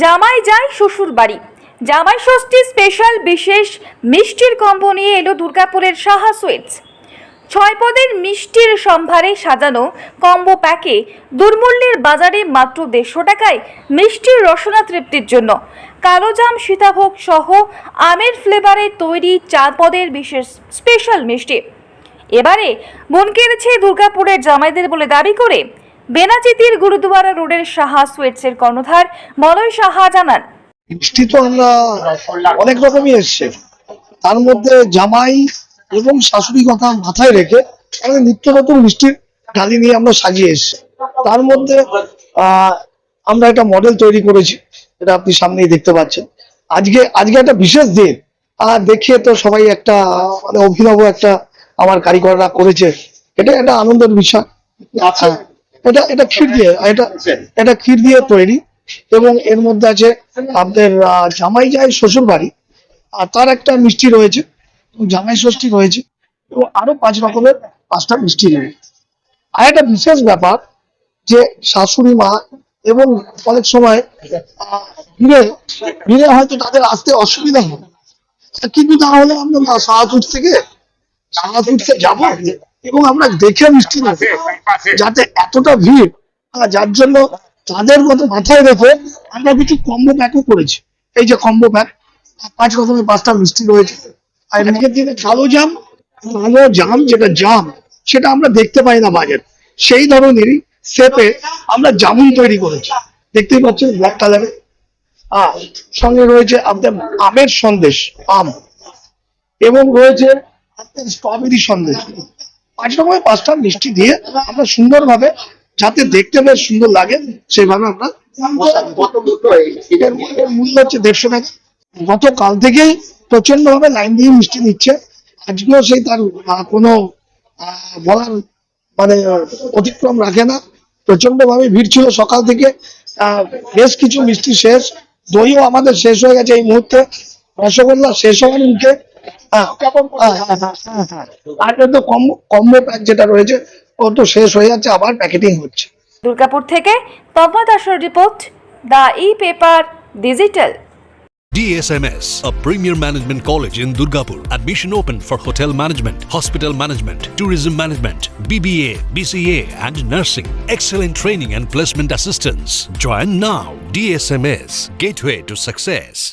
জামাই যায় শ্বশুর বাড়ি। জামাই ষষ্ঠী স্পেশাল বিশেষ মিষ্টির কম্বো নিয়ে এলো দুর্গাপুরের সাহা সুইটস ছয় পদের মিষ্টির সম্ভারে সাজানো কম্বো প্যাকে দুর্মূল্যের বাজারে মাত্র দেড়শো টাকায় মিষ্টির রসনা তৃপ্তির জন্য। কালোজাম সীতাভোগ সহ আমের ফ্লেভারে তৈরি চার পদের বিশেষ স্পেশাল মিষ্টি। এবারে কেড়েছে দুর্গাপুরের জামাইদের বলে দাবি করে বেনাচিতির গুরুদুয়ারা রোডের সাহা সুইটসের কর্ণধার মলয় সাহা জানান। মিষ্টি তো আমরা অনেক রকমই এসছে। তার মধ্যে জামাই এবং শাশুড়ি কথা মাথায় রেখে আমাদের নিত্য নতুন মিষ্টির ডালি নিয়ে আমরা সাজিয়ে এসছি। তার মধ্যে আহ, আমরা একটা মডেল তৈরি করেছি। এটা আপনি সামনেই দেখতে পাচ্ছেন। আজকে আজকে একটা বিশেষ দিন। আর দেখে তো সবাই একটা মানে অভিনব একটা আমার কারিগররা করেছে। এটা একটা আনন্দের বিষয়। আচ্ছা। এটা এটা ক্ষীর দিয়ে, এটা এটা ক্ষীর দিয়ে তৈরি এবং এর মধ্যে আছে জামাই যায় শ্বশুর বাড়ি, আর তার একটা মিষ্টি রয়েছে জামাই ষষ্ঠী রয়েছে এবং আরও পাঁচ রকমের পাঁচটা মিষ্টি রয়েছে আর একটা বিশেষ ব্যাপার যে শাশুড়ি মা এবং অনেক সময় ভিড়ে ভিড়ে হয়তো তাদের আসতে অসুবিধা হয়। কিন্তু তাহলে আমরা শাহপুর থেকে শাহপুর থেকে যাব এবং আমরা দেখে মিষ্টি নেব। যাতে এতটা ভিড় যার জন্য তাদের মতো মাথায় রেখে আমরা কিছু কম্বো প্যাকও করেছি। এই যে কম্বো প্যাক পাঁচ রকমের পাঁচটা মিষ্টি রয়েছে। আর এর দিনে কালো জাম কালো জাম যেটা জাম, সেটা আমরা দেখতে পাই না বাজারে। সেই ধরনেরই শেপে আমরা জামুন তৈরি করেছি। দেখতেই পাচ্ছেন ব্ল্যাক কালারের আর সঙ্গে রয়েছে আপনার আমের সন্দেশ, আম। এবং রয়েছে আপনার স্ট্রবেরি সন্দেশ। পাঁচ রকমের পাঁচটা মিষ্টি দিয়ে আমরা সুন্দরভাবে যাতে দেখতে বেশ সুন্দর লাগে সেভাবে আমরা মূল্য হচ্ছে দেড়শো টাকা। গতকাল থেকেই প্রচণ্ড ভাবে লাইন দিয়ে মিষ্টি নিচ্ছে আজকেও সেই তার কোনো বলার মানে অতিক্রম রাখে না। প্রচণ্ড ভাবে ভিড় ছিল সকাল থেকে। বেশ কিছু মিষ্টি শেষ। দইও আমাদের শেষ হয়ে গেছে এই মুহূর্তে। রসগোল্লা শেষ হওয়ার মুখে হ্যাঁ, হ্যাঁ, হ্যাঁ, হ্যাঁ, হ্যাঁ। আর কিন্তু কম্বো প্যাক যেটা রয়েছে ও তো শেষ হয়ে যাচ্ছে আবার প্যাকেটিং হচ্ছে দুর্গাপুর থেকে তন্ময় দাসের report the e paper digital DSMS, a premier management college in Durgapur. Admission open for hotel management, hospital management, tourism management, BBA, BCA, and nursing. Excellent training and placement assistance. Join now. DSMS, gateway to success.